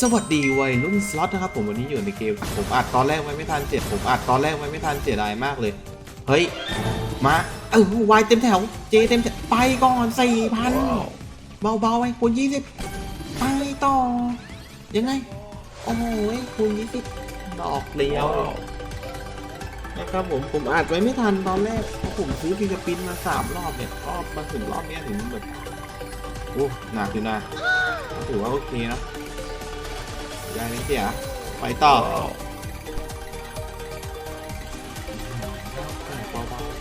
สวัสดีวัยรุ่นสล็อตนะครับผมวันนี้อยู่ในเกม ผมอัดตอนแรกไว้ไม่ทันเจ็ดผมอัดตอนแรกไว้ไม่ทันเสียดายมากเลย เฮ้ย มาเออวายเต็มแถว เจเต็มแถว ไปก่อนสี่พันเบาๆไปคูณยี่สิบไปต่อ ยังไง โอ้ยคูณยี่สิบดอกเลี้ยวนะครับผมผมอัดไว้ไม่ทันตอนแรกเพราะผมซื้อฟิลิปปินมาสามรอบเนี่ยก็มาถึงรอบนี้ถึงแบบโอ้หนักอยู่นะถือว่าโอเคนะ ได้ไม่เสียไปต่อ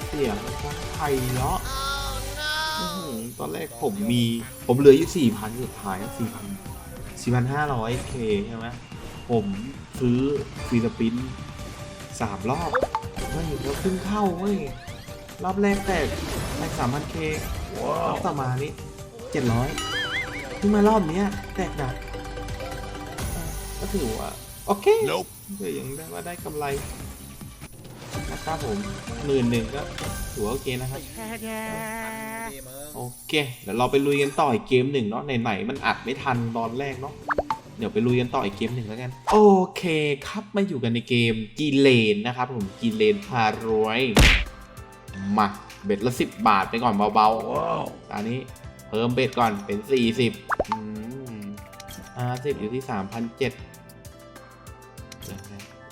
เสียงมันไทยเนาะอื้อหือตอนแรกผมมีผมเหลืออยู่สี่พันสุดท้ายสี่พันสี่พันห้าร้อยเคใช่ไหมผมซื้อฟิลิปปินส์สามรอบเฮ้ยแล้วเพิ่งเข้าเว้ยรอบแรกแตกแตกสามพันเครอบต่อมานี่เจ็ดร้อยเพิ่งมารอบเนี้ยแตกหนัก ก็ถือว่า โอเคก็ยังได้ว่าได้กำไรนะครับผมหมื่นหนึ่งก็ถือว่าโอเคนะครับโอเค เดี๋ยวเราไปลุยกันต่ออีกเกมหนึ่งเนาะไหนๆมันอัดไม่ทันตอนแรกเนาะเดี๋ยวไปลุยกันต่ออีกเกมหนึ่งแล้วกัน โอเคครับมาอยู่กันในเกมกีเลนนะครับผมกีเลนพารวยมาเบ็ดละสิบบาทไปก่อนเบาๆอันนี้เพิ่มเบ็ดก่อนเป็นสี่สิบ ห้าสิบอยู่ที่สามพันเจ็ด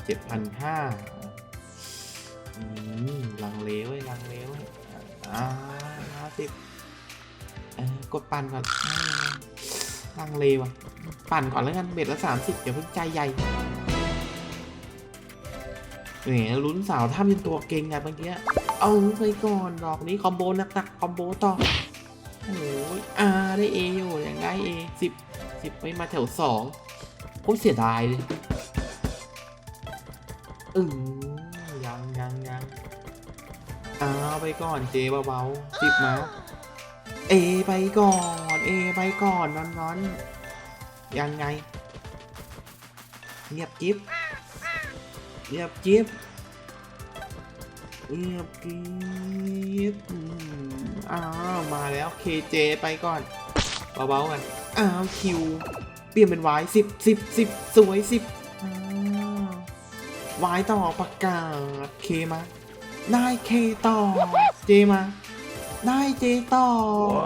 เจ็ดพันห้าลังเลเว้ยลังเลเว้ยอ่าห้าสิบเออกดปั่นก่อนลังเลว่ะ ปั่นก่อนแล้วกันเบ็ดละสามสิบอย่าเพิ่งใจใหญ่แหมลุ้นสาวถ้าเป็นตัวเก่งไงเมื่อกี้ เอาไปก่อน ดอกนี้คอมโบหนักๆคอมโบต่อ โอ้ยอ่าได้เออยู่ยังได้เอสิบ สิบไปมาแถวสองโอ้ยเสียดายเลยอืมยังยังยังเอาไปก่อนเจเบาๆสิบมาเอไปก่อน เอไปก่อนนอนนอนยังไง เงียบจิ๊บเงียบจิ๊บเงียบจิ๊บอ้าวมาแล้วเคเจไปก่อนเบาๆกัน อ้าวคิว เปลี่ยนเป็นวายสิบสิบสิบสวยสิบอ้าววายต่อประกาศเคมา ได้เคต่อ เจมา ได้เจต่อ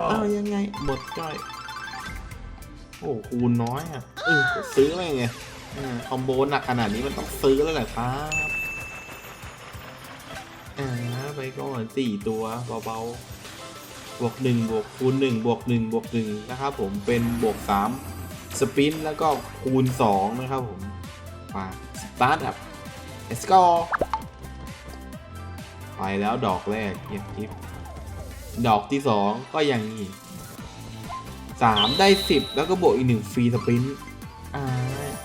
เอายังไงหมดจ้อย โอ้คูณน้อยอะเออซื้อไปไงอ่าคอมโบหนักขนาดนี้มันต้องซื้อแล้วแหละครับอ่าไปก่อนสี่ตัวเบาๆ บวกหนึ่งบวกคูณหนึ่งบวกหนึ่งบวกหนึ่งนะครับผมเป็นบวกสามสปินแล้วก็คูณสองนะครับผมมาสตาร์ทครับ let's go ไปแล้วดอกแรกเงียบกิฟดอกที่สองก็อย่างนี้สามได้สิบแล้วก็บวกอีกหนึ่งฟรีสปรินต์อ่า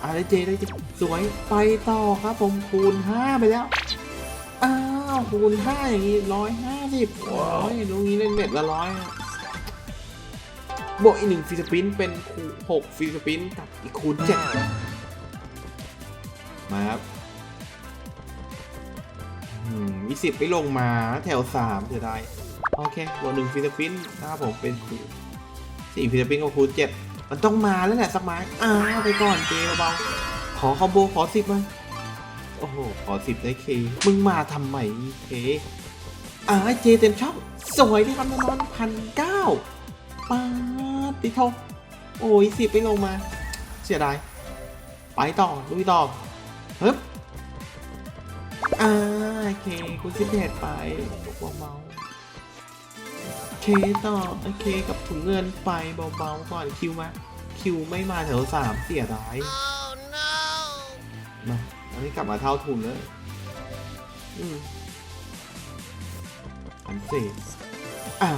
อาได้เจได้สวยไปต่อครับผมคูณห้าไปแล้วอ้าว คูณห้าอย่างนี้ร้อยห้าสิบโอ้ยลูกนี้เล่นเม็ดละร้อยอะบวกอีกหนึ่งฟรีสปรินเป็นคูหกฟรีสปินต์กับอีกคูณเจ็ดมาครับอืมมีสิทธิ์ไปลงมาแถวสามเสียดายโอเคบวกหนึ่งฟิลิปปินส์นะครับผมเป็นคูสี่ฟิลิปปินกับคูณเจ็ดมันต้องมาแล้วแหละสักไม้อ้าไปก่อนเจเบาๆขอคอมโบขอสิบมา โอ้โห ขอสิบได้เค มึงมาทำไมเคอ่าเจเต็มช่องสวยที่ทำนอนพันเก้าปาดติโทโอ้ยสิบไปลงมา เสียดาย ไปต่อลุยต่อเฮ้ยอ่าโอเคคุณสิบเอ็ดไปบอกเบาๆเคต่อโอเคกับถุงเงินไปเบาๆก่อนคิวมา คิวไม่มาแถวสามเสียดายมา อันนี้กลับมาเท่าทุนแล้วอืมอันสี่อ้า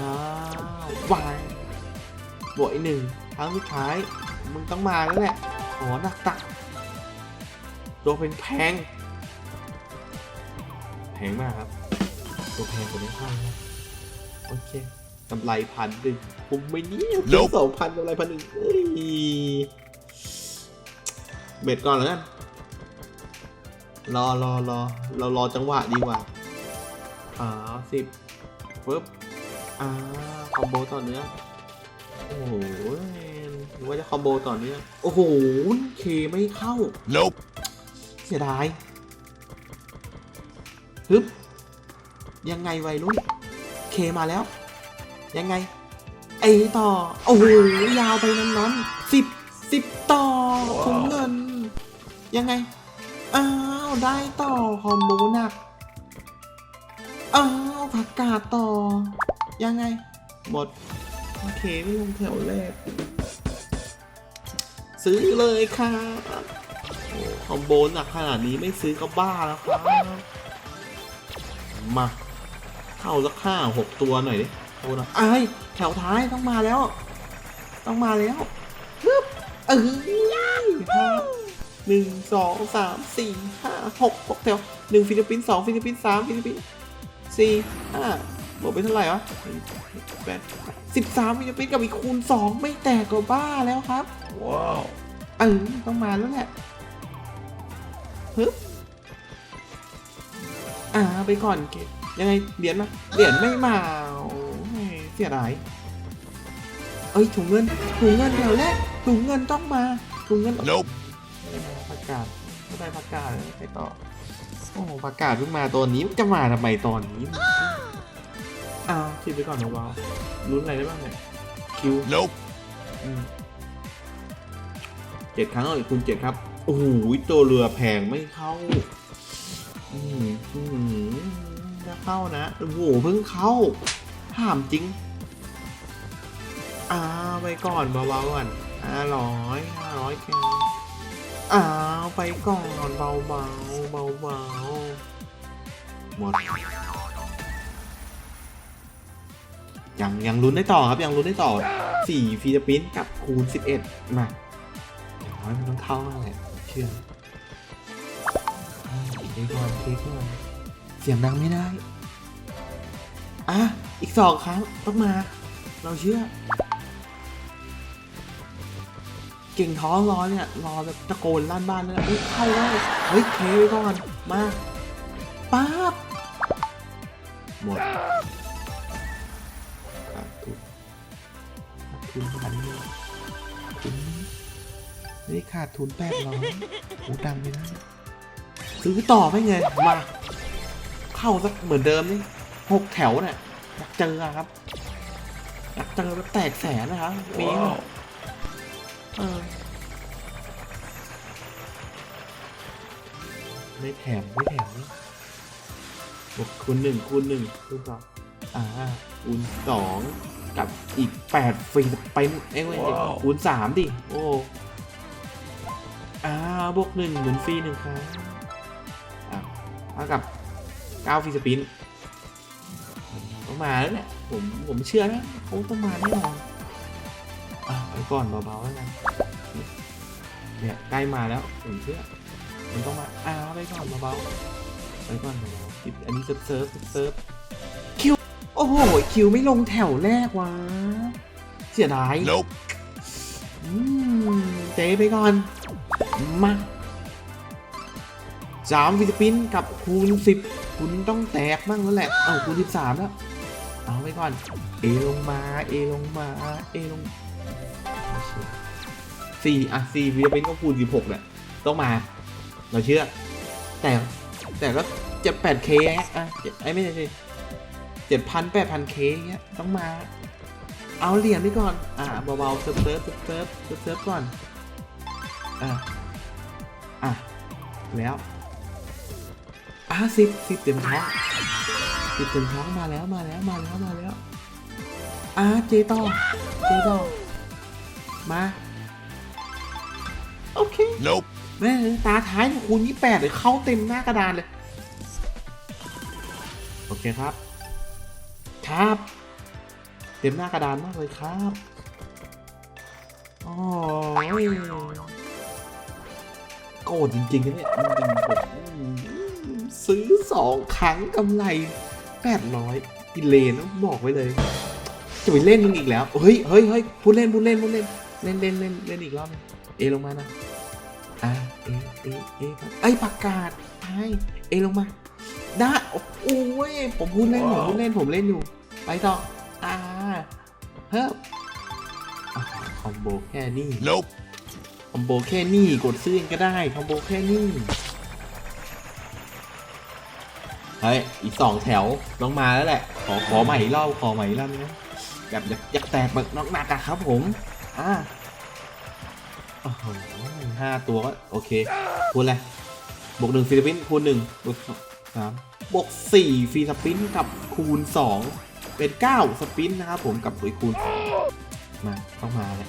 ววายบวกอีกหนึ่งครั้งสุดท้าย มึงต้องมาแล้วแหละขอหนักตักตัวเป็นแพง แพงมากครับ ตัวแพงกว่านี้ข้างครับโอเคกำไรพันหนึ่งผมไม่เนี่ย Nope สองพันกำไรพันหนึ่งเอ้ยเบ็ดก่อนแล้วกัน รอรอรอเรารอจังหวะดีกว่าอ่าสิบปึ๊บอ่าคอมโบต่อเนื้อโอ้โหหรือว่าจะคอมโบต่อเนื่องโอ้โห เคไม่เข้า Nope. เสียดายฮึบยังไงวัยรุ่น เคมาแล้ว ยังไง ไอต่อ โอ้โห ยาวไปนั้นนั้นสิบสิบต่อถุงเงิน ยังไง อ้าว ได้ต่อคอมโบหนักอ้าวผักกาดต่อ ยังไง หมด โอเคไม่ลงแถวแรก ซื้อเลยค่ะโอ้คอมโบหนักขนาดนี้ไม่ซื้อก็บ้าแล้วครับ มา เข้าสักห้าหกตัวหน่อยดิโอ้นะไอ้ายแถวท้ายต้องมาแล้ว ต้องมาแล้วฮึบเออห้า หนึ่งสองสามสี่ห้าหกหกแถวหนึ่งฟิลิปปินส์สองฟิลิปปินส์สามฟิลิปปินส์สี่ห้าบวกไปเท่าไหร่วะแปดสิบสามฟิลิปปินส์กับอีกคูณสองไม่แตกก็บ้าแล้วครับ Wow. เออต้องมาแล้วแหละฮึบอ่าไปก่อนเกดยังไงเหรียญมาเหรียญไม่มาโอ้ยเสียดายเอ้ยถุงเงินถุงเงินแถวแรกถุงเงินต้องมาถุงเงิน Nope. ไม่มาประกาศไม่ได้ประกาศแล้วไปต่อโอ้ประกาศเพิ่งมาตัวนี้มันจะมาทำไมตอนนี้อ้าวคิดไปก่อนนะวาวลุ้นอะไรได้บ้างเนี่ยคิว Nope. อืมเจ็ดครั้งเลยคุณเจ็ดครับโอ้โหตัวเรือแพงไม่เข้าอืมอืมจะเข้านะโอ้โหเพิ่งเข้าถามจริงอ่าไปก่อนเบาๆก่อนห้าร้อยห้าร้อยแก อ่าวไปก่อนเบาๆเบาๆหมดยังยังลุ้นได้ต่อครับยังลุ้นได้ต่อสี่ฟิลิปปินส์กับคูณสิบเอ็ดมาอย่างน้อยมันต้องเข้ามากแหละเชื่ออ่าเทก่อนเทก่อนเสียงดังไม่ได้อะอีกสองครั้งต้องมา เราเชื่อ เก่งท้องรอเนี่ยรอแบบตะโกนลั่นบ้านเลยเอ้ยเข้าได้เฮ้ยเคไว้ก่อนมาป๊าบหมดขาดทุนขาดทุนพันเดียวทุนไม่ขาดทุนแปดร้อยโอ้ดังไปนะซื้อต่อไปไงมา เข้าสักเหมือนเดิมนี่หกแถวเนี่ยอยากเจอครับอยากเจอแบบแตกแสนนะครับมี ไหมเออไม่แถมไม่แถมนี่บวกคูณหนึ่งคูณหนึ่งคูณสองอ่าคูณสองกับอีกแปดฟรีเป็นเอ้ยเว้ยว้าวคูณสามดิ โอ้อ่าบวกหนึ่งเหมือนฟรีหนึ่งครั้งอะเท่ากับเก้าฟรีสปินต้องมาแล้วแหละผมผมเชื่อนะเขาต้องมาแน่นอนอะไป ก่อนเบาๆแล้วกันเนี่ยใกล้มาแล้วผมเชื่อมันต้องมาอ้าวไปก่อนเบาๆไปก่อนเบาๆคิดอันนี้เซิร์ฟเซิร์ฟเซิร์ฟคิวโอ้โหคิวไม่ลงแถวแรกวะเสียดาย Nope. อืมเจ๊ไปก่อนมาสามฟิลิปปินส์กับคูณสิบคุณต้องแตกบ้างแล้วแหละ เอาคูณสิบสามแล้ว เอาไปก่อน เอลงมา เอลงมา เอลง สี่อะสี่ฟิลิปปินก็คูณสิบหกแหละต้องมา เราเชื่อ แต่แต่ก็เจ็ดแปดเคอะเจ็ดไอ้ไม่ใช่เจ็ดพันแปดพันเคเงี้ยต้องมา เอาเหรียญไปก่อน อ่าเบาๆเซิร์ฟเซิร์ฟเซิร์ฟเซิร์ฟเซิร์ฟก่อน อะอะแล้วอะสิบสิบเต็มท้องสิบเต็มท้องมาแล้วมาแล้วมาแล้วมาแล้วอะเจต่อเจต่อ มา โอเค Nope. แม่งตาท้ายเนี่ยคูณยี่แปดเลยเข้าเต็มหน้ากระดานเลย โอเคครับ ครับ เต็มหน้ากระดานมากเลยครับอ๋อยโกรธจริงๆนะเนี่ยจริงๆผมซื้อสองครั้งกำไรแปดร้อยกิเลนต้องบอกไว้เลย จะไปเล่นมึงอีกแล้ว เฮ้ยเฮ้ยเฮ้ยพูดเล่นพูดเล่นพูดเล่น เล่นเล่นเล่นเล่นอีกรอบหนึ่งเอลงมานะอ่าเอเอเอครับไอ้ยประกาศไอ้เอลงมาได้โอ้ยผมพูดเล่นผมพูดเล่นผมเล่นอยู่ ไปต่ออ่าเฮ้ยอะคออมโบแค่นี้ Nope. คอมโบแค่นี้กดซื้อเองก็ได้คอมโบแค่นี้เฮ้ยอีกสองแถวต้องมาแล้วแหละ ขอขอใหม่อีกรอบขอใหม่อีกรอบนะแบบอยากอยากแตกแบบนอกหนักอะครับผม อ่าโอ้โหห้าตัวก็โอเคคูณอะไรบวกหนึ่งฟรีสปินคูณหนึ่งบวกสามบวกสี่ฟรีสปินกับคูณสองเป็นเก้าสปินนะครับผมกับอีกคูณมาต้องมาเลย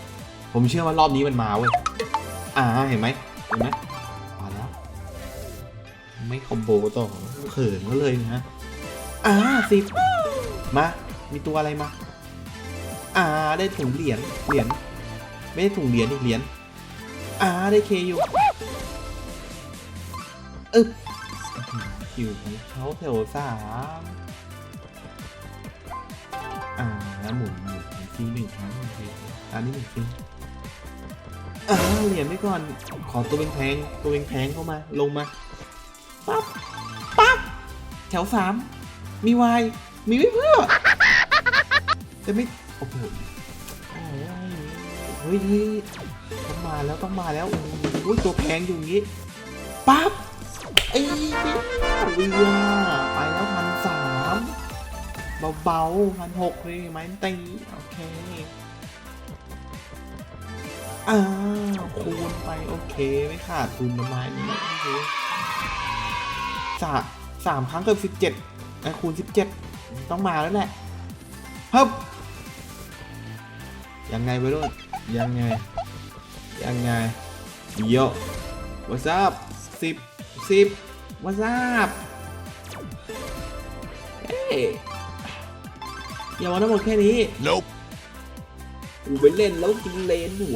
ผมเชื่อว่ารอบนี้มันมาเว้ยอ่าเห็นไหมเห็นไหมมาแล้ว ไม่คอมโบต่อเขินก็เลยนะอ่าสิบมา มีตัวอะไรมา อ่าได้ถุงเหรียญเหรียญ ไม่ได้ถุงเหรียญอีกเหรียญอ่าได้เคอยู่อึ๊บคิวของเขาแถวสามอ่าแล้วหมุนหมุนทีหนึ่งครั้งโอเคอันนี้หนึ่งทีอ่าเหรียญไว้ก่อน ขอตัวเป็นแพงตัวเป็นแพงเข้ามาลงมาปั๊บปั๊บแถวสามมีวายมีไว้เพื่อจะไม่โอ้โห ฮ้ยเฮ้ยต้องมาแล้วต้องมาแล้วโอ้โหตัวแพงอยู่งี้ปั๊บไอ้เหี้ยไปแล้วพันสามเบาๆพันหกเลยไหมตีโอเคอ่าคูณไปโอเคไม่ขาดทุนประมาณนี้โอเคสามสามครั้งเกับสิบเจ็ดไอคูณสิบเจ็ดต้องมาแล้วแหละเฮ้บยังไงไปรุ่น ยังไง ยังไงโย what's up สิบสิบ what's up เฮ้ยอย่ามาทั้งหมดแค่นี้ Nope. กูไปเล่นแล้วกินเลนหนู